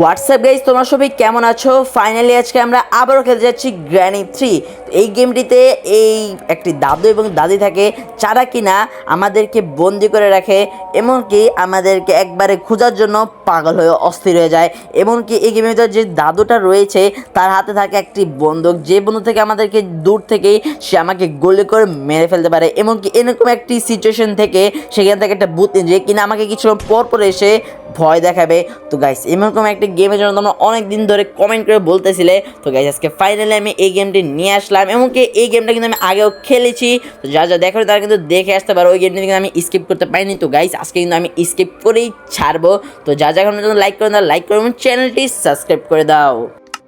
WhatsApp guys তোমরা সবাই কেমন আছো? ফাইনালি আজকে আমরা আবারও খেলতে যাচ্ছি গ্র্যানি থ্রি এই গেমটিতে এই একটি দাদু এবং দাদি থাকে, যারা কিনা আমাদেরকে বন্দি করে রাখে, এমনকি আমাদেরকে একবারে খোঁজার জন্য পাগল হয়ে অস্থির হয়ে যায়। এমনকি এই গেমের ভিতরে যে দাদুটা রয়েছে, তার হাতে থাকে একটি বন্দুক। যে বন্দুক থেকে আমাদেরকে দূর থেকেই সে আমাকে গুলি করে মেরে ফেলতে পারে। এমনকি এরকম একটি সিচুয়েশন থেকে সেখান থেকে একটা বুথ যে কিনা আমাকে কিছু পর পর এসে ভয় দেখাবে। তো গাইস এরকম একটা গেমের জন্য তোমরা অনেক দিন ধরে কমেন্ট করে বলতেছিলে। তো গাইস আজকে ফাইনালি আমি এই গেমটি নিয়ে আসলাম। এমনকি এই গেমটা কিন্তু আমি আগেও খেলেছি। তো যা যা দেখো, তারা কিন্তু দেখে আসতে পারো। ওই গেমটি কিন্তু আমি স্কিপ করতে পারিনি। তো গাইস আজকে কিন্তু আমি স্কিপ করেই ছাড়বো। তো যা যা এখন লাইক করে দাও লাইক করে চ্যানেলটি সাবস্ক্রাইব করে দাও।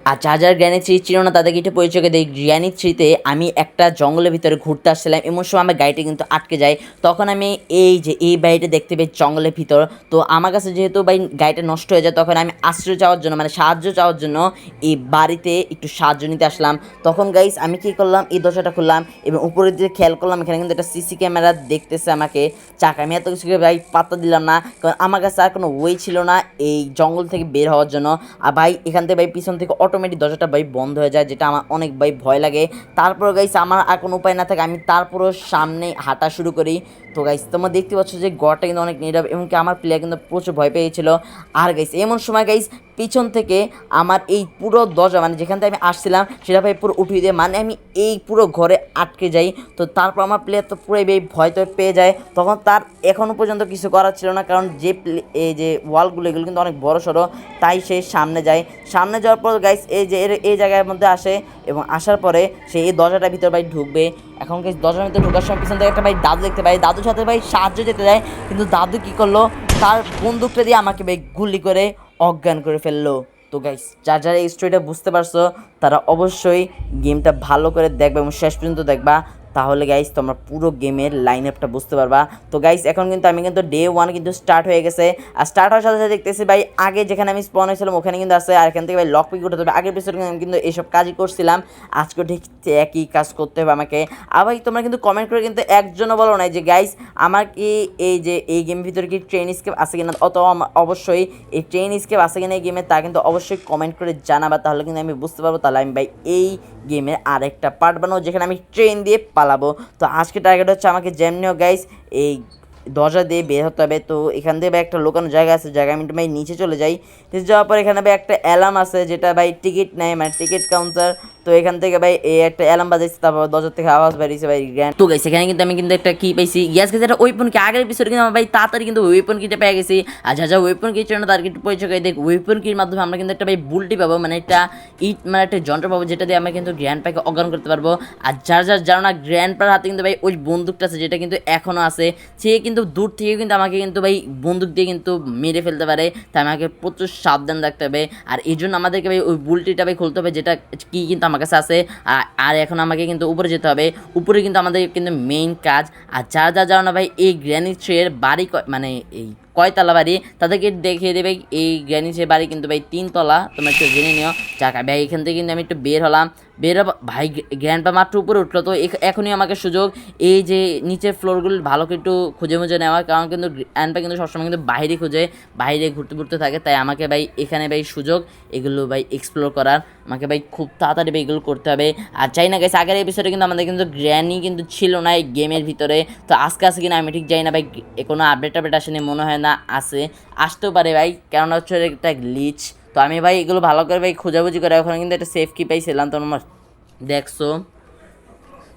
আর যা যার জ্ঞানী থ্রি ছিল না, তাদেরকে একটু পরিচয় দিই। জ্ঞানী থ্রিতে আমি একটা জঙ্গলের ভিতরে ঘুরতে আসছিলাম, এমন সময় আমার গাড়িটা কিন্তু আটকে যায়। তখন আমি এই যে, এই বাড়িটা দেখতে পাই জঙ্গলের ভিতর। তো আমার কাছে যেহেতু ভাই গাড়িটা নষ্ট হয়ে যায়, তখন আমি আশ্রয় চাওয়ার জন্য মানে সাহায্য চাওয়ার জন্য এই বাড়িতে একটু সাহায্য নিতে আসলাম। তখন গাইস আমি কী করলাম? এই দরজাটা খুললাম এবং উপরের দিকে খেয়াল করলাম, এখানে কিন্তু একটা সিসি ক্যামেরা দেখতেছে আমাকে। চাকা, আমি এত কিছু ভাই পাত্তা দিলাম না, কারণ আমার কাছে আর কোনো ওয়ে ছিল না এই জঙ্গল থেকে বের হওয়ার জন্য। আর ভাই, এখান থেকে ভাই পিছন থেকে অটোমেটিক দরজাটা ভাই বন্ধ হয়ে যায়, যেটা আমার অনেক ভাই ভয় লাগে। তারপর গাইস আমার আর কোনো উপায় না থাকে, আমি তারপরও সামনে হাঁটা শুরু করি। তো গাইস তোমরা দেখতে পাচ্ছ যে গড়টা কিন্তু অনেক নীরব এমনকি আমার প্লেয়ার কিন্তু প্রচুর ভয় পেয়েছিল। আর গাইস এমন সময় গাইস পিছন থেকে আমার এই পুরো দরজা মানে যেখান থেকে আমি আসছিলাম, সেটা ভাই পুরো উঠিয়ে দিয়ে মানে আমি এই পুরো ঘরে আটকে যাই। তো তারপর আমার প্লেয়ার তো পুরো এই ভয় তো পেয়ে যায়। তখন তার এখনও পর্যন্ত কিছু করার ছিল না, কারণ যে এই যে ওয়ালগুলো এগুলো কিন্তু অনেক বড় সড়ো, তাই সে সামনে যায়। সামনে যাওয়ার পর গাইস এই যে এই জায়গার মধ্যে আসে এবং আসার পরে সে এই দরজাটার ভিতর ভাই ঢুকবে। এখন গাইস দরজার ভিতরে ঢুকার সময় পিছন থেকে একটা ভাই দাদু দেখতে পাই। দাদুর সাথে ভাই সাহায্য যেতে দেয়। কিন্তু দাদু কি করল? তার বন্দুকটা দিয়ে আমাকে ভাই গুলি করে অজ্ঞান করে ফেলল। তো গাইস যার যারা এই স্টোরিটা বুঝতে পারছ, তারা অবশ্যই গেমটা ভালো করে দেখবে এবং শেষ পর্যন্ত দেখবা। তাহলে গাইস তোমরা পুরো গেমের লাইন আপটা বুঝতে পারবা। তো গাইস এখন কিন্তু আমি কিন্তু ডে ওয়ান কিন্তু স্টার্ট হয়ে গেছে। আর স্টার্ট হওয়ার সাথে সাথে দেখতেছি ভাই, আগে যেখানে আমি স্পন হয়েছিলাম, ওখানে কিন্তু আছে। আর এখান থেকে ভাই লক পিক উঠাতে হবে আগের পিছনে আমি কিন্তু এইসব কাজই করছিলাম। আজকে ঠিক একই কাজ করতে হবে আমাকে। আর ভাই, তোমরা কিন্তু কমেন্ট করে কিন্তু একজনও বলো নাই যে গাইস আমার কি এই যে, এই গেমের ভিতরে কি ট্রেন স্কেপ আছে কিনা? অত অবশ্যই এই ট্রেন স্কেপ আছে কিনা এই গেমে তা কিন্তু অবশ্যই কমেন্ট করে জানাবা। তাহলে কিন্তু আমি বুঝতে পারব। তাহলে আমি ভাই, এই গেমের আরেকটা পার্ট বানাবো, যেখানে আমি ট্রেন দিয়ে পালাবো। তো আজকে টার্গেট হচ্ছে আমাকে যেমনিও গাইস এই দরজা দিয়ে বের হতে হবে। তো এখান থেকে ভাই একটা লোকানো জায়গা আছে, জায়গা আমি ভাই নিচে চলে যাই। নিচে যাওয়ার পর এখানে ভাই একটা অ্যালার্ম আছে, যেটা ভাই টিকিট নেয় মানে টিকিট কাউন্টার তো এখান থেকে ভাই এই একটা অ্যালার্ম বাজাইছে, তারপর দরজা থেকে আওয়াজ বেরিয়েছে ভাই গ্র্যান্ড তো গাইছে এখানে কিন্তু আমি কিন্তু একটা কি পাইছি। ইয়াস গেছে একটা ওয়েপন কি আগের এপিসোডে কিন্তু আমার ভাই তাড়াতাড়ি কিন্তু ওয়েপন কিটা পেয়ে গেছি। আর যা যা ওয়েপন কি ছিল না তার কিন্তু পরিচয় দেখ ওয়েপন কির মাধ্যমে আমরা কিন্তু একটা ভাই বুলটি পাবো। মানে একটা ইট মানে একটা যন্ত্র পাবো, যেটা দিয়ে আমরা কিন্তু গ্র্যান্ড পাকে অজ্ঞান করতে পারব। আর যার যার জানো না গ্র্যান্ড পার হাতে কিন্তু ভাই ওই বন্দুকটা আছে, যেটা কিন্তু এখনও আছে। সে কিন্তু দূর থেকে কিন্তু আমাকে কিন্তু ভাই বন্দুক দিয়ে কিন্তু মেরে ফেলতে পারে। তাই আমাকে প্রচুর সাবধান রাখতে হবে। আর এই জন্য আমাদেরকে ভাই ওই বুলটিটা ভাই খুলতে হবে, যেটা কি কিন্তু আমার কাছে আছে। আর- এখন আমাকে কিন্তু উপরে যেতে হবে। উপরে কিন্তু আমাদের কিন্তু মেইন কাজ। আর যারা যা জানো না ভাই, এই গ্র্যানি ট্রের বাড়ি মানে এই কয়তলা বাড়ি তাদেরকে দেখিয়ে দেবে এই গ্র্যানি বাড়ি কিন্তু ভাই তিনতলা, তোমরা একটু জেনে নিও। চাকা ভাই, এখান থেকে কিন্তু আমি একটু বের হলাম। বের ভাই গ্র্যান্ড পা মাত্র উপরে উঠল। তো এখ- এখনই আমাকে সুযোগ এই যে নিচের ফ্লোরগুলো ভালো একটু খুঁজে মুজে নেওয়ার, কারণ কিন্তু গ্র্যান্ড পা কিন্তু সবসময় কিন্তু বাইরে খুঁজে, বাইরে ঘুরতে ঘুরতে থাকে। তাই আমাকে ভাই, এখানে ভাই সুযোগ, এগুলো ভাই এক্সপ্লোর করার। আমাকে ভাই খুব তাড়াতাড়ি ভাই এগুলো করতে হবে। আর চাই না গেছে আগের এপিসোডে কিন্তু আমাদের কিন্তু গ্র্যানি কিন্তু ছিল না এই গেমের ভিতরে। তো আজকে আসে কিনা আমি ঠিক যাই না ভাই কোনো আপডেট টাপডেট আসেনি, মনে হয় না আসে আসতেও পারে ভাই, কেননা হচ্ছে একটা গ্লিচ তো আমি ভাই এগুলো ভালো করে ভাই খোঁজাখুঁজি করে ওখানে কিন্তু একটা সেফ কি পাইছিলাম। তো আমার দেখছ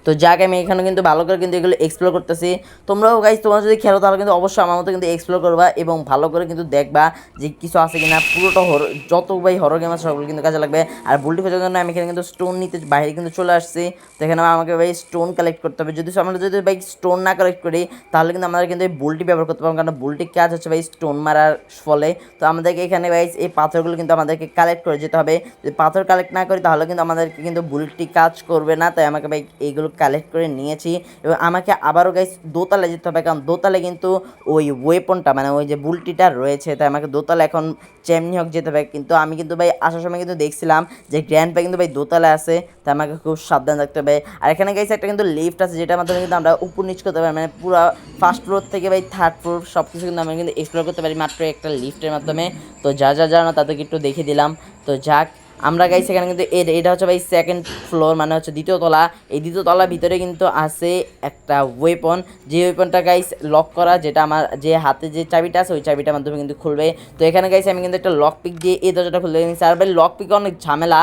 তো যাকে, আমি এখানে কিন্তু ভালো করে কিন্তু এগুলো এক্সপ্লোর করতেছি। তোমরাও গাইজ তোমরা যদি খেলো, তাহলে কিন্তু অবশ্যই আমার মতো কিন্তু এক্সপ্লোর করবা এবং ভালো করে কিন্তু দেখবা যে কিছু আছে কিনা। পুরোটা হর যত ভাই হরর গেম আছে, সবগুলো কিন্তু কাজে লাগবে। আর বুলটি খোঁজার জন্য আমি এখানে কিন্তু স্টোন নিতে বাইরে কিন্তু চলে আসছি। তো এখানে আমাকে ভাই স্টোন কালেক্ট করতে হবে। যদি আমরা যদি ভাই স্টোন না কালেক্ট করি, তাহলে কিন্তু আমাদের কিন্তু এই বুলটি ব্যবহার করতে পারব কারণ বুলটির কাজ হচ্ছে ভাই স্টোন মারার ফলে। তো আমাদেরকে এখানে ভাই এই পাথরগুলো কিন্তু আমাদেরকে কালেক্ট করে যেতে হবে। যদি পাথর কালেক্ট না করি, তাহলে কিন্তু আমাদেরকে কিন্তু বুলটি কাজ করবে না। তাই আমাকে ভাই এইগুলো কালেক্ট করে নিয়েছি। এবং আমাকে আবারও গাইস দোতলায় যেতে হবে, কারণ দোতলায় কিন্তু ওই ওয়েপনটা মানে ওই যে বুলটিটা রয়েছে, তাই আমাকে দোতলা এখন যেমনি হোক যেতে হবে। কিন্তু আমি কিন্তু ভাই আসার সময় কিন্তু দেখছিলাম যে গ্র্যান্ড পা কিন্তু ভাই দোতলা আছে, তাই আমাকে খুব সাবধান থাকতে হবে। আর এখানে গাইস একটা কিন্তু লিফট আছে, যেটার মাধ্যমে কিন্তু আমরা উপর নিচ করতে পারি মানে পুরো ফার্স্ট ফ্লোর থেকে ভাই থার্ড ফ্লোর সব কিছু কিন্তু আমরা কিন্তু এক্সপ্লোর করতে পারি, মাত্র একটা লিফটের মাধ্যমে। তো যা যা জানো তাদেরকে একটু দেখে দিলাম। তো যাক আমরা গাইছি এখানে কিন্তু এর এটা হচ্ছে ভাই সেকেন্ড ফ্লোর মানে হচ্ছে দ্বিতীয় তলা। এই দ্বিতীয় তলার ভিতরে কিন্তু আছে একটা ওয়েপন যে ওয়েপনটা গাইস লক করা, যেটা আমার যে হাতে যে চাবিটা আছে, ওই চাবিটার মাধ্যমে কিন্তু খুলবে। তো এখানে গাইছি আমি কিন্তু একটা লক পিক দিয়ে এই দরজাটা খুলে নিয়েছি আর ভাই লক পিক অনেক ঝামেলা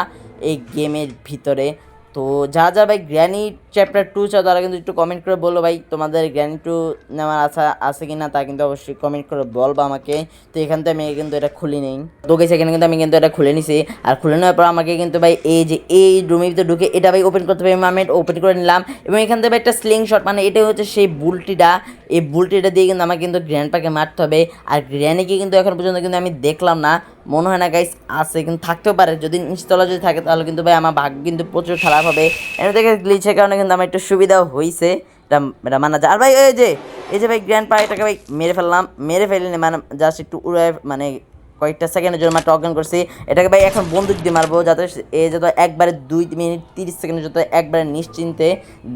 এই গেমের ভিতরে। তো যা যা ভাই গ্র্যানি চ্যাপ্টার টু চাও, তারা কিন্তু একটু কমেন্ট করে বলো ভাই, তোমাদের গ্র্যানি টু নেওয়ার আশা আছে কি না তা কিন্তু অবশ্যই কমেন্ট করে বলব আমাকে। তো এখান থেকে আমি কিন্তু এটা খুলি নেই। তো গেছে এখানে কিন্তু আমি কিন্তু এটা খুলে নিছি। আর খুলে নেওয়ার পর আমাকে কিন্তু ভাই এই যে এই রুমের ভিতরে ঢুকে এটা ভাই ওপেন করতে হবে, আমি ওপেন করে নিলাম। এবং এখান থেকে একটা স্লিং শট মানে এটা হচ্ছে সেই বুলটিটা। এই বুলটিটা দিয়ে কিন্তু আমাকে কিন্তু গ্র্যান্ড পাকে মারতে হবে। আর গ্র্যানিকে কিন্তু এখন পর্যন্ত কিন্তু আমি দেখলাম না। মনে হয় না গাইস আছে কিন্তু, থাকতেও পারে। যদি নিচতলা যদি থাকে, তাহলে কিন্তু ভাই আমার ভাগ্য কিন্তু প্রচুর খারাপ। হবে। এটা থেকে গ্লিচের কারণে কিন্তু আমার একটু সুবিধাও হয়েছে এটা মানা যায়। আর ভাই, এই যে এই যে ভাই গ্র্যান্ড পায়েটাকে ভাই মেরে ফেললাম। মেরে ফেলিনি মানে জাস্ট একটু উড়ে মানে কয়েকটা সেকেন্ডের জন্য মাত্র অজ্ঞান করছি। এটাকে ভাই এখন বন্দুক দিয়ে মারবো যাতে এ যত একবারে দুই মিনিট তিরিশ সেকেন্ডের যত একবারে নিশ্চিন্তে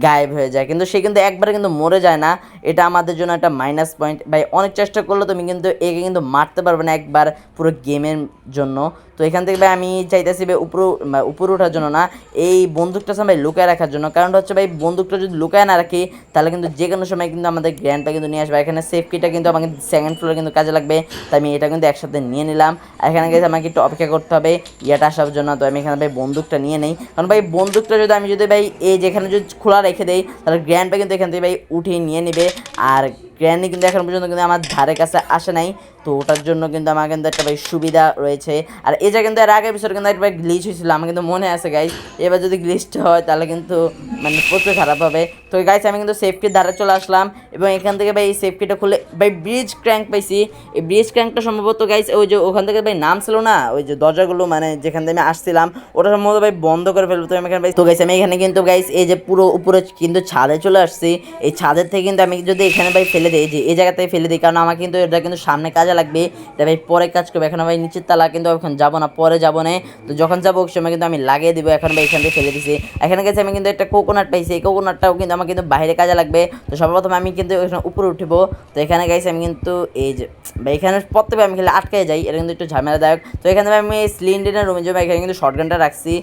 গায়েব হয়ে যায়। কিন্তু সে কিন্তু একবারে কিন্তু মরে যায় না। এটা আমাদের জন্য একটা মাইনাস পয়েন্ট ভাই, অনেক চেষ্টা করলে তুমি কিন্তু একে কিন্তু মারতে পারবে না একবার পুরো গেমের জন্য। তো এখান থেকে ভাই আমি চাইতেছি ভাই উপরে উপরে ওঠার জন্য না, এই বন্দুকটা ভাই লুকায় রাখার জন্য। কারণটা হচ্ছে ভাই, বন্দুকটা যদি লুকায় না রাখি, তাহলে কিন্তু যে কোনো সময় কিন্তু আমাদের গ্র্যান্ডটা কিন্তু নিয়ে আসবে। এখানে সেফটিটা কিন্তু আমাকে সেকেন্ড ফ্লোরে কিন্তু কাজে লাগবে। তাই আমি এটা কিন্তু একসাথে নিয়ে নিলাম। আর এখানে গেছে আমাকে একটু অপেক্ষা করতে হবে, ইয়েটা আসার জন্য। তো আমি এখানে ভাই বন্দুকটা নিয়ে নেই। কারণ ভাই, বন্দুকটা যদি আমি যদি ভাই, এই যেখানে যদি খোলা রেখে দেই, তাহলে গ্র্যান্ডটা কিন্তু এখান থেকে ভাই উঠিয়ে নিয়ে নেবে। আর গ্র্যান্ডি কিন্তু এখন পর্যন্ত কিন্তু আমার ধারে কাছে আসে নাই। তো ওটার জন্য কিন্তু আমার কিন্তু একটা ভাই সুবিধা রয়েছে। আর এই যে কিন্তু এর আগের বিষয়ে কিন্তু একটা গ্লিচ হয়েছিল, আমার কিন্তু মনে আছে গাইস এবার যদি গ্লিচটা হয় তাহলে কিন্তু মানে প্রচুর খারাপ হবে। তো গাইস আমি কিন্তু সেফটির ধারে চলে আসলাম এবং এখান থেকে ভাই এই সেফটিটা খুলে ভাই ব্রিজ ক্র্যাঙ্ক পাইছি। এই ব্রিজ ক্র্যাঙ্কটা সম্ভবত গাইস ওই যে ওখান থেকে ভাই নাম ছিল না, ওই যে দরজাগুলো মানে যেখান থেকে আমি আসছিলাম, ওটা সম্ভবত ভাই বন্ধ করে ফেলব। তো আমি এখানে তো গাইস আমি এখানে কিন্তু গাইস এই যে পুরো উপরে কিন্তু ছাদে চলে আসছি। এই ছাদের থেকে কিন্তু আমি যদি এখানে ভাই ফেলে দিই এই যে এই জায়গা থেকে ফেলে দিই, কারণ আমার কিন্তু এটা কিন্তু সামনে কাজে লাগবে। এটা ভাই পরে কাজ করবে। এখন ভাই নিচের তালা কিন্তু এখন যাব না, পরে যাব না। তো যখন যাব, ওই সময় কিন্তু আমি লাগিয়ে দিব। এখন ভাই এখান থেকে ফেলে দিছি। এখানে গেছে আমি কিন্তু একটা কোকোনাট পাইছি। এই কোকোনাটটাও কিন্তু আমার কিন্তু বাইরে কাজে লাগবে। তো সর্বপ্রথম আমি কিন্তু এখানে উপরে উঠবো। তো এখানে গাইছি আমি কিন্তু এই যে, ভাই এখানে পড়তে আমি খেলে আটকে যাই। এটা কিন্তু একটু ঝামেলাদায়ক। তো এখানে আমি সিলিন্ডারের রুমে যাব এখানে কিন্তু শর্টগানটা রাখছি।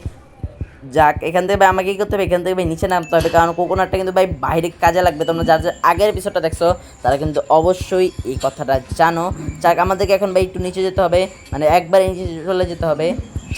যাক, এখান থেকে ভাই আমাকে কী করতে হবে? এখান থেকে ভাই নিচে নামতে হবে, কারণ কোকোনাটটা কিন্তু ভাই বাইরে কাজে লাগবে। তোমরা যার যার আগের এপিসোডটা দেখছ, তারা কিন্তু অবশ্যই এই কথাটা জানো। যাক, আমাদেরকে এখন ভাই একটু নিচে যেতে হবে মানে একবার নিচে চলে যেতে হবে।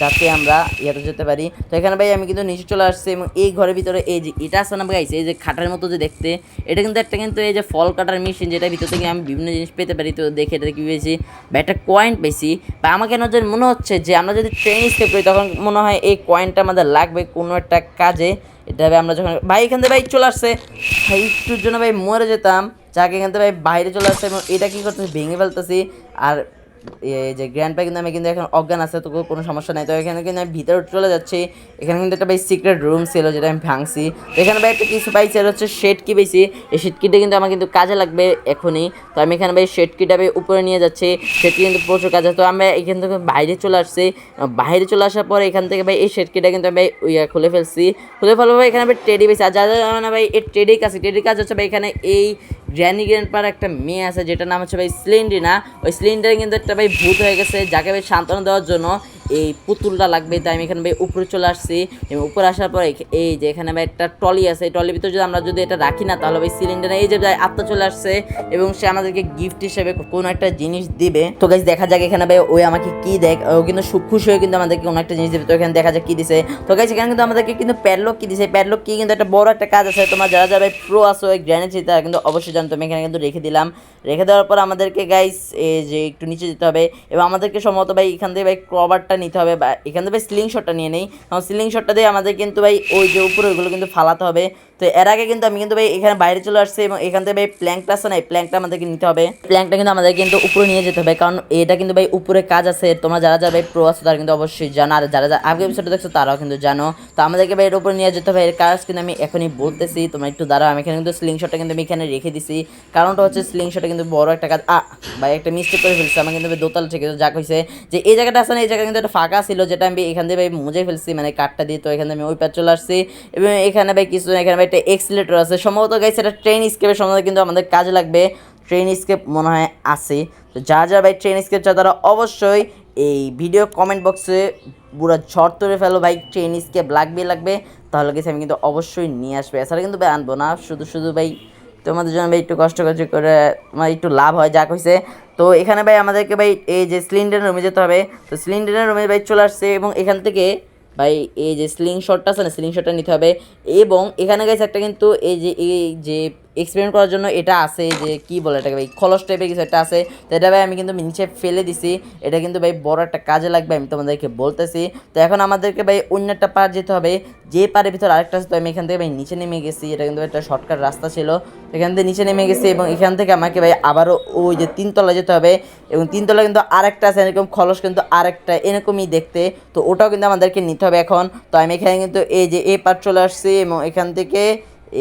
যাতে আমরা ইয়েতে যেতে পারি। তো এখানে ভাই আমি কিন্তু নিচে চলে আসছি এবং এই ঘরের ভিতরে এই যে এটা আছে না ভাই, এই যে খাটার মতো যে দেখতে, এটা কিন্তু একটা কিন্তু এই যে ফল কাটার মেশিন যেটা ভিতর থেকে আমি বিভিন্ন জিনিস পেতে পারি। তো দেখে এটা কি পেয়েছি? বা একটা কয়েন পেয়েছি। বা আমাকে যেন মনে হচ্ছে যে আমরা যদি ট্রেন স্কেপ করি, তখন মনে হয় এই কয়েনটা আমাদের লাগবে কোনো একটা কাজে। এটা আমরা যখন ভাই এখান থেকে ভাই চলে আসছে। ভাই একটুর জন্য ভাই মরে যেতাম। যাকে, এখান থেকে ভাই বাইরে চলে আসছে এবং এটা কী করতেছি? ভেঙে ফেলতেছি। আর যে গ্র্যান্ড পা কিন্তু আমি কিন্তু এখন অজ্ঞান আছে তো কোনো সমস্যা নাই। তো এখানে কিন্তু আমি ভিতরে চলে যাচ্ছি। এখানে কিন্তু একটা ভাই সিক্রেট রুম ছিল যেটা আমি ভাঙছি। তো এখানে ভাই একটা কিছু পাইছি, আর হচ্ছে শেড কি পেয়েছি এই শেড কিটা কিন্তু আমার কিন্তু কাজে লাগবে এখনই। তো আমি এখানে ভাই শেড কিটা ভাই উপরে নিয়ে যাচ্ছি। শেড কিন্তু প্রচুর কাজে তো আমরা এখান থেকে বাইরে চলে আসছি। বাইরে চলে আসার পরে এখান থেকে ভাই এই শেড কিটা কিন্তু আমি ভাই ইয়া খুলে ফেলছি। খুলে ফেলব ভাই এখানে ভাই টেডি পেয়েছি আর যা যা ভাই এই টেডির কাছে টেডির কাজ হচ্ছে ভাই এখানে এই গ্র্যানি পার একটা মেয়ে আছে, যেটার নাম হচ্ছে ভাই সিলিন্ডার ওই স্লিন্ডারে কিন্তু একটা ভাই ভূত হয়ে গেছে, যাকে ভাই সান্ত্বনা দেওয়ার জন্য এই পুতুলটা লাগবে, তাই আমি এখানে ভাই উপরে চলে আসছি। এবং উপরে আসার পর এই যে এখানে ভাই একটা ট্রলি আছে, এই ট্রলির ভিতরে যদি আমরা যদি এটা রাখি না, তাহলে ভাই সিলিন্ডারে এই যে ভাই আত্মা চলে আসছে এবং সে আমাদেরকে গিফট হিসেবে কোনো একটা জিনিস দিবে। তো গাইজ দেখা যাক এখানে ভাই ওই আমাকে কি দেখ ও কিন্তু খুশি হয়ে কিন্তু আমাদেরকে কোনো একটা জিনিস দিবে। তো এখানে দেখা যাক কি দিছে। তো গাইজ এখানে কিন্তু আমাদেরকে কিন্তু প্যাডলক কি দিছে? প্যাডলক কি কিন্তু একটা বড় একটা কাজ আছে। তোমার যারা যারা প্রো আসো ওই গ্র্যানেড তারা কিন্তু অবশ্যই জানতো আমি এখানে কিন্তু রেখে দিলাম। রেখে দেওয়ার পর আমাদেরকে গাইস এই যে একটু নিচে যেতে হবে। এবং আমাদেরকে সম্ভবত ভাই এখান থেকে ভাই ক্রবারটা নিতে হবে, বা এখান থেকে ভাই স্লিং শটটা নিয়ে নেই। কারণ স্লিং শটটা দিয়ে আমাদের কিন্তু ভাই ওই যে উপরে ওইগুলো কিন্তু ফালাতে হবে। তো এর আগে কিন্তু আমি কিন্তু ভাই এখানে বাইরে চলে আসছি এবং এখান থেকে ভাই প্ল্যাঙ্কটা আছে না, এই প্ল্যাঙ্কটা আমাদেরকে নিতে হবে। প্ল্যাঙ্কটা কিন্তু আমাদের কিন্তু উপরে নিয়ে যেতে হবে, কারণ এটা কিন্তু ভাই উপরে কাজ আছে। তোমরা যারা যারা ভাই প্রো আছো, তারা কিন্তু অবশ্যই জানো। আর যারা যারা আগে এপিসোডে দেখছ, তারাও কিন্তু জানো। তো আমাদেরকে ভাই এর উপরে নিয়ে যেতে হবে। এর কাজ কিন্তু আমি এখনই বলতেছি, তোমরা একটু দাঁড়াও। আমি এখানে কিন্তু স্লিংশটটা কিন্তু আমি এখানে রেখে দিছি। কারণটা হচ্ছে স্লিংশটটা কিন্তু বড় একটা কাজ। আ ভাই একটা মিস্টেক করে ফেলছি। আমার কিন্তু দোতলা থেকে যা কইছে যে এই জায়গাটা আছে না, এই জায়গা কিন্তু একটা ফাঁকা ছিল, যেটা আমি এখান থেকে ভাই মুজে ফেলছি মানে কাঠটা দিয়ে। তো এখানে আমি ওই পার চলে আসছি। এবং এখানে ভাই কিছু এখানে ভাই একটা এক্সিলেটর আছে। সম্ভবত গাইছে এটা ট্রেন স্কেপের সম্বন্ধে কিন্তু আমাদের কাজে লাগবে। ট্রেন স্কেপ মনে হয় আছে। তো যা যা ভাই ট্রেন স্কেপ চাও তারা অবশ্যই এই ভিডিও কমেন্ট বক্সে পুরো ঝড় তুলে ফেলো ভাই ট্রেন স্কেপ লাগবে লাগবে। তাহলে গেছে আমি কিন্তু অবশ্যই নিয়ে আসব। এছাড়া কিন্তু ভাই আনব না। শুধু শুধু ভাই তোমাদের জন্য ভাই একটু কষ্ট কষ্ট করে আমার একটু লাভ হয়, যা কইছে। তো এখানে ভাই আমাদেরকে ভাই এই যে সিলিন্ডার রুমে যেতে হবে। তো সিলিন্ডারের রুমে ভাই চলে আসছে এবং এখান থেকে ভাই, এই যে স্লিং শটটা আছে না স্লিং শটটা নিতে হবে। এবং এখানে গেছে একটা কিন্তু এই যে এই যে এক্সপেরিমেন্ট করার জন্য এটা আছে যে কি বলে এটাকে ভাই? খলস টাইপের কিছু একটা আছে। তো এটা ভাই আমি কিন্তু নিচে ফেলে দিছি। এটা কিন্তু ভাই বড় একটা কাজে লাগবে, আমি তোমাদেরকে বলতেছি। তো এখন আমাদেরকে ভাই অন্য একটা পার যেতে হবে। যে পারের ভিতর আরেকটা আছে, তো আমি এখান থেকে ভাই নিচে নেমে গেছি। এটা কিন্তু একটা শর্টকাট রাস্তা ছিল। এখান থেকে নিচে নেমে গেছি এবং এখান থেকে আমাকে ভাই আবারও ওই যে তিনতলা যেতে হবে। এবং তিনতলা কিন্তু আরেকটা আছে, এরকম খলস কিন্তু আরেকটা, এরকমই দেখতে। তো ওটাও কিন্তু আমাদেরকে নিতে হবে এখন। তো আমি এখানে কিন্তু এই যে এ পার চলে আসছি এবং এখান থেকে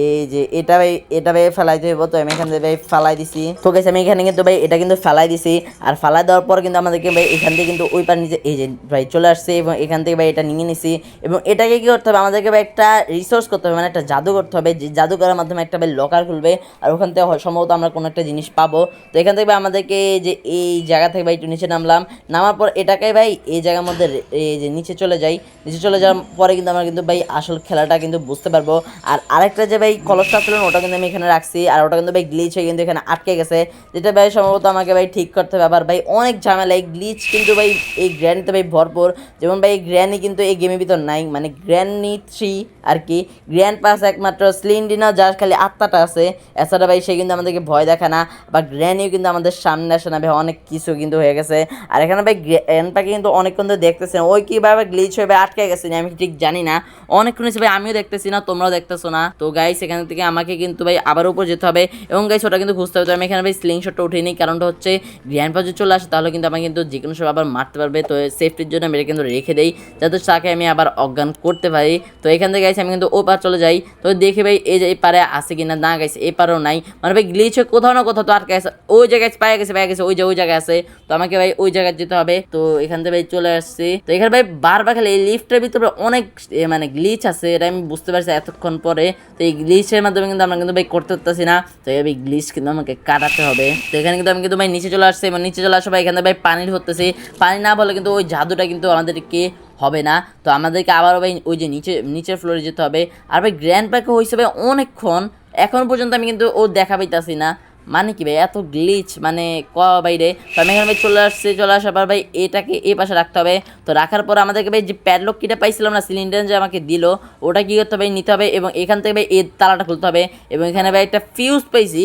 এই যে এটা ভাই এটা ভাই ফেলাই দেবো, তো আমি এখান থেকে ভাই ফেলাই দিছি। তো গেছে আমি এখানে কিন্তু ভাই এটা কিন্তু ফেলাই দিছি। আর ফেলাই দেওয়ার পর কিন্তু আমাদেরকে ভাই এখান থেকে কিন্তু ওই পার নিচে এই যে ভাই চলে আসছে এবং এখান থেকে ভাই এটা নিয়ে নিছি। এবং এটাকে কি করতে হবে? আমাদেরকে ভাই একটা রিসোর্স করতে হবে মানে একটা জাদু করতে হবে। যে জাদু করার মাধ্যমে একটা ভাই লকার খুলবে। আর ওখান থেকে সম্ভবত আমরা কোনো একটা জিনিস পাবো। তো এখান থেকে ভাই আমাদেরকে যে এই জায়গা থেকে ভাই একটু নিচে নামলাম। নামার পর এটাকে ভাই এই জায়গার মধ্যে এই যে নিচে চলে যাই। নিচে চলে যাওয়ার পরে কিন্তু আমরা কিন্তু ভাই আসল খেলাটা কিন্তু বুঝতে পারব। আর আরেকটা যে ভাই কলসটা ছিল ওটা কিন্তু আমি এখানে রাখছি। আর ওটা কিন্তু ভাই গ্লিচ হয়ে কিন্তু এখানে আটকে গেছে। যেটা ভাই সম্ভবত আমাকে ভাই ঠিক করতে হবে। আবার ভাই অনেক ঝামেলা, এই গ্লিচ কিন্তু ভাই, এই গ্র্যানিতে ভাই ভরপুর। যেমন ভাই এই গ্র্যানি কিন্তু এই গেমের ভিতর নাই। মানে গ্র্যানি থ্রি আর কি। গ্র্যান্ড পাস একমাত্র স্লিন্ডিনা যার খালি আত্মাটা আছে। এছাড়া ভাই সে কিন্তু আমাদেরকে ভয় দেখে না। বা গ্র্যানিও কিন্তু আমাদের সামনে আসে না। ভাই অনেক কিছু কিন্তু হয়ে গেছে। আর এখানে ভাই গ্র্যান্ডটাকে কিন্তু অনেকক্ষণ ধরে দেখতেছেন ওই কীভাবে গ্লিচ হয়ে ভাই আটকে গেছে, আমি ঠিক জানি না। অনেকক্ষণ হিসেবে আমিও দেখতেছি না, তোমরাও দেখতেছো না। তো গাইস এখান থেকে আমাকে কিন্তু ভাই আবার উপর যেতে হবে। এবং গাইস ওটা কিন্তু খুঁজতে হবে। তো আমি এখানে ভাই স্লিং শটটা উঠিয়ে নিই। কারণটা হচ্ছে গ্র্যান্ড পাজে চলে আসে, তাহলে কিন্তু আমাকে কিন্তু যে কোনো সময় আবার মারতে পারবে। তো সেফটির জন্য আমি এটা কিন্তু রেখে দেই। যাতে তাকে আমি আবার অজ্ঞান করতে পারি। তো এখান থেকে গাইছে আমি কিন্তু ও পার চলে যাই। তো দেখি ভাই, এই যে এই পারে আছে কিনা? না গাইছে এই পারেও নাই। মানে ভাই গ্লিচ কোথাও না কোথাও তো আটকে আছে। ওই জায়গায় পায়ে গেছে পায়ে গেছে, ওই যে ওই জায়গায় আছে। তো আমাকে ভাই ওই জায়গায় যেতে হবে। তো এখান থেকে ভাই চলে আসছি। তো এখানে ভাই বারবার খালি এই লিফটের ভিতরে অনেক মানে গ্লিচ আছে। এটা আমি বুঝতে পারছি এতক্ষণ পরে। তো এই গ্লিচের মাধ্যমে কিন্তু আমরা কিন্তু ভাই করতে পারতেছি না। তো এই গ্লিচ কিন্তু আমাকে কাটাতে হবে। তো এখানে কিন্তু আমি কিন্তু ভাই নিচে চলে আসছি। এবং নিচে চলে আসা ভাই এখানে ভাই পানি ধরতেছি। পানি না বলে কিন্তু ওই জাদুটা কিন্তু আমাদেরকে হবে না। তো আমাদেরকে আবারও ভাই ওই যে নিচে, নিচের ফ্লোরে যেতে হবে। আর ভাই গ্র্যান্ড প্যাকে হয়েছে ভাই অনেকক্ষণ। এখন পর্যন্ত আমি কিন্তু ও দেখা পাইতাছি না। মানে কি ভাই? এত গ্লিচ মানে ক বাইরে তো আমি এখানে ভাই চলে আসছে, চলে আসার পর ভাই এটাকে এ পাশে রাখতে হবে। তো রাখার পর আমাদেরকে ভাই যে প্যাডলক কিটা পাইছিলাম না সিলিন্ডার যে আমাকে দিল, ওটা কী করতে হবে নিতে হবে এবং এখান থেকে ভাই এর তালাটা খুলতে হবে। এবং এখানে ভাই একটা ফিউজ পাইছি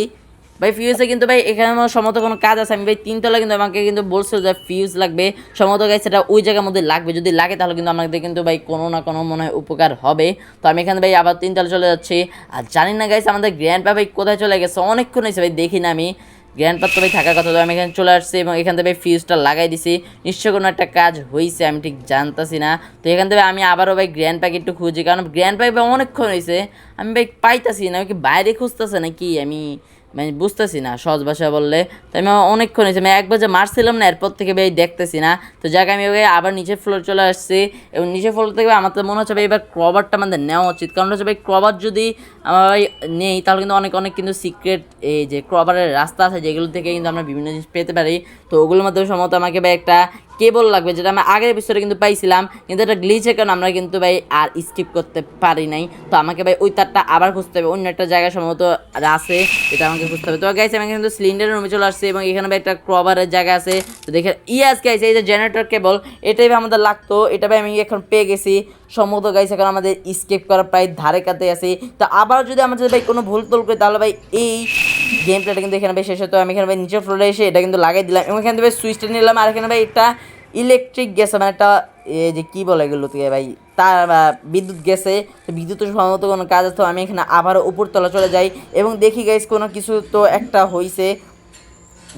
ভাই ফিউজে কিন্তু ভাই, এখানে আমার সম্মত কোনো কাজ আছে। আমি ভাই, তিনতলা কিন্তু আমাকে কিন্তু বলছিল যে ফিউজ লাগবে। সম্মত গাছ সেটা ওই জায়গার মধ্যে লাগবে। যদি লাগে তাহলে কিন্তু আমাদের কিন্তু ভাই, কোনো না কোনো মনে হয় উপকার হবে। তো আমি এখানে ভাই, আবার তিনতলা চলে যাচ্ছি। আর জানি না গাইছে আমাদের গ্র্যান্ড পা ভাই কোথায় চলে গেছে? অনেকক্ষণ হয়েছে ভাই, দেখি না আমি। গ্র্যান্ড তো ভাই থাকার কথা, তো আমি এখানে চলে আসছি এবং এখান থেকে ফিউজটা লাগাই দিছি। নিশ্চয় কোনো একটা কাজ হয়েছে আমি ঠিক জানতাছি না। তো এখান থেকে আমি আবারও ভাই গ্র্যান্ড প্যাক একটু খুঁজি। কারণ গ্র্যান্ড প্যাক ভাই অনেকক্ষণ হয়েছে। আমি ভাই, পাইতাছি না কি বাইরে খুঁজতেছে নাকি? আমি মানে বুঝতেছি না, সহজ ভাষা বললে। তো আমি অনেকক্ষণ হয়েছে আমি একবার যে মারছিলাম না, এরপর থেকে ভাই দেখতেছি না। তো যাক, আমি ওকে আবার নিচের ফ্লোর চলে আসছি। এবং নিচের ফ্লোর থেকে আমার তো মনে হচ্ছে ভাই এবার ক্রবারটা আমাদের নেওয়া উচিত। কারণ হচ্ছে ভাই ক্রবার যদি আমার ভাই নেই, তাহলে কিন্তু অনেক অনেক কিন্তু সিক্রেট এই যে ক্রবারের রাস্তা আছে, যেগুলো থেকে কিন্তু আমরা বিভিন্ন জিনিস পেতে পারি। তো ওগুলোর মাধ্যমে সম্ভবত আমাকে ভাই একটা কেবল লাগবে? যেটা আমি আগের এপিসোডে কিন্তু পাইছিলাম, কিন্তু এটা গ্লিচের কারণে আমরা কিন্তু ভাই আর স্কিপ করতে পারি নাই। তো আমাকে ভাই ওই তারটা আবার খুঁজতে হবে, অন্য একটা জায়গায় সম্ভবত আছে, এটা আমাকে খুঁজতে হবে। তো গাইছে আমি কিন্তু সিলিন্ডারের রুমে চলে আসছি এবং এখানে ভাই একটা ক্রবারের জায়গা আছে। তো দেখে ইয়াস গাইছে এই যে জেনারেটর কেবল এটাই ভাই আমাদের লাগতো, এটা ভাই আমি এখন পেয়ে গেছি। সম্ভবত গাইছে এখন আমাদের স্কেপ করার প্রায় ধারে কাতে আছি। তো আবার যদি আমাদের ভাই কোনো ভুল তোল করি, তাহলে ভাই এই গেম প্লেটা কিন্তু এখানে ভাই শেষ হতো। আমি এখানে ভাই নিচের ফ্লোরে এসে এটা কিন্তু লাগাই দিলাম। এবং এখানে ভাই সুইচটা নিলাম। আর এখানে ভাই একটা ইলেকট্রিক গ্যাস মানে একটা এই যে কী বলে এগুলো থেকে ভাই? তার বিদ্যুৎ গেছে তো বিদ্যুৎ সম্ভবত কোনো কাজ আছে। আমি এখানে আবারও উপরতলা চলে যাই। এবং দেখি গাইস কোনো কিছু তো একটা হয়েছে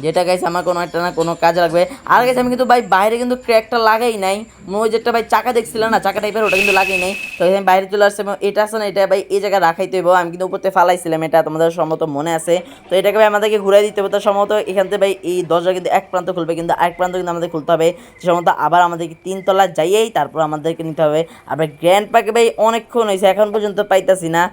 যেটা গাইছে আমার কোনো একটা না কোনো কাজে লাগবে। আর গাইছে আমি কিন্তু ভাই বাইরে কিন্তু ক্র্যাকটা লাগাই নাই। মনে যেটা ভাই চাকা দেখছিলাম না, চাকা টাইপের ওটা কিন্তু লাগাই নাই। তো আমি বাইরে চলে আসছে এটা আছে না, এটা ভাই এই জায়গায় রাখাইতে হইব। আমি কিন্তু উপরতে ফালাইছিলাম এটা, তোমাদের সম্ভবত মনে আছে। তো এটাকে ভাই আমাদেরকে ঘুরাই দিতে হবে। তো সম্ভবত এখান থেকে ভাই এই দরজা কিন্তু এক প্রান্ত খুলবে, কিন্তু আরেক প্রান্ত কিন্তু আমাদের খুলতে হবে। সম্ভবত আবার আমাদেরকে তিনতলা যাইয়েই তারপর আমাদেরকে নিতে হবে। আবার গ্র্যান্ড পাকে ভাই অনেকক্ষণ হয়েছে এখন পর্যন্ত পাইতাছি না।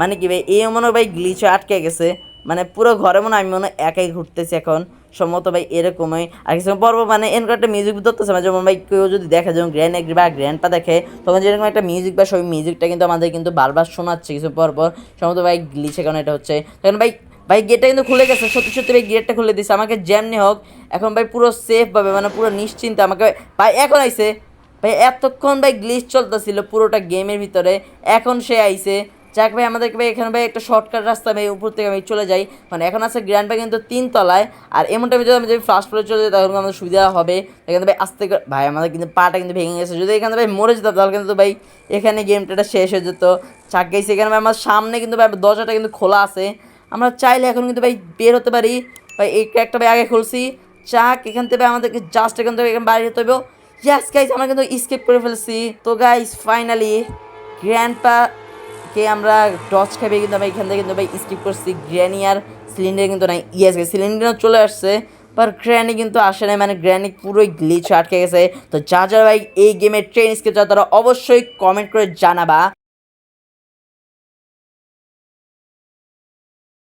মানে কি ভাই, এই মনে ভাই গ্লিচে আটকে গেছে। মানে পুরো ঘরে মনে আমি মনে একাই ঘুরতেছি এখন। সম্ভবত ভাই এরকমই। আর কিছু পর্ব মানে এরকম একটা মিউজিক ধরতেছে না যেমন ভাই কেউ যদি দেখে, যেমন গ্র্যান্ড এক বা গ্র্যান্ড পা দেখে, তখন যেরকম একটা মিউজিক বা সেই মিউজিকটা কিন্তু আমাদের কিন্তু বারবার শোনাচ্ছে কিছু পর পর। সম্ভবত ভাই গ্লিচে কারণ এটা হচ্ছে। তখন ভাই ভাই গেটটা কিন্তু খুলে গেছে, সত্যি সত্যি ভাই গেটটা খুলে দিছে। আমাকে যেমনি হোক, এখন ভাই পুরো সেফ ভাবে মানে পুরো নিশ্চিন্তে আমাকে ভাই এখন আইছে। ভাই এতক্ষণ ভাই গ্লিচ চলতেছিল পুরোটা গেমের ভিতরে, এখন সে আইছে। যাক ভাই, আমাদেরকে ভাই, এখানে ভাই একটা শর্টকাট রাস্তা ভাই, উপর থেকে আমি চলে যাই। মানে এখন আছে গ্র্যান্ড ভাই কিন্তু তিন তলায়, আর এমনটা যদি আমি যদি ফার্স্ট ফ্লোরে চলে যাই, তাহলে আমাদের সুবিধা হবে। এখানে ভাই, আস্তে ভাই, আমাদের কিন্তু পাটা কিন্তু ভেঙে গেছে। যদি এখানে ভাই মরে যেতাম, তাহলে কিন্তু ভাই, এখানে গেমটা শেষ হয়ে যেত। চাক গেছে এখানে ভাই আমার সামনে কিন্তু ভাই দরজাটা কিন্তু খোলা আছে। আমরা চাইলে এখন কিন্তু ভাই, বের হতে পারি। ভাই, এই একটা ভাই আগে খুলছি। চাক এখান থেকে ভাই, আমাদেরকে জাস্ট এখান থেকে এখানে বাইরে হতে হবে। ইয়াস গাইজ আমরা কিন্তু স্কেপ করে ফেলছি। তো গাইজ ফাইনালি গ্র্যান্ডপা কে আমরা টর্চ খেপে কিন্তু আমরা এখান থেকে কিন্তু ভাই স্কিপ করছি। গ্র্যানি আর সিলিন্ডার কিন্তু নাই। ইয়েস সিলিন্ডার চলে আসছে বাট গ্র্যানি কিন্তু আসে নাই মানে গ্র্যানি পুরোই গ্লিচ আটকে গেছে। তো যা যা ভাই এই গেমের ট্রেন স্কেপ তারা অবশ্যই কমেন্ট করে জানাবা।